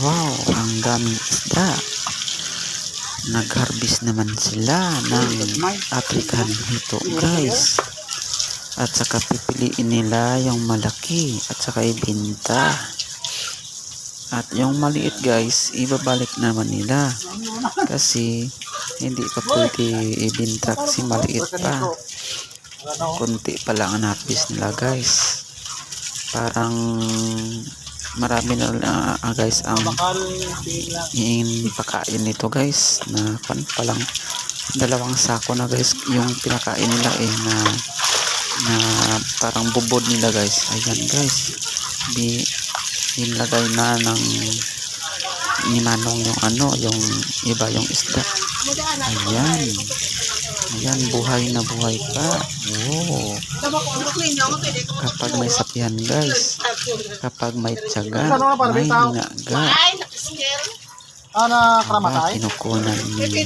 Wow, ang daming isda. Nag-harvest naman sila ng African hito guys. At saka pipiliin nila yung malaki at saka ibenta. At yung maliit guys, ibabalik naman nila. Kasi hindi pa pwede ibenta kasi maliit pa. Kunti pa lang ang harvest nila guys. Parang marami na ah, guys ang pakain nito guys na pan pa lang dalawang sako na guys yung pinakain nila eh na na parang bubod nila guys. Ayan guys. Di nilagay na ng ni Manong yung ano yung iba yung isda. Ayan ayan buhay na buhay pa wow kapag may sakyan guys. Kapag may tiyaga may hinaga Ah, na Aba, karamatay? kinukunan ni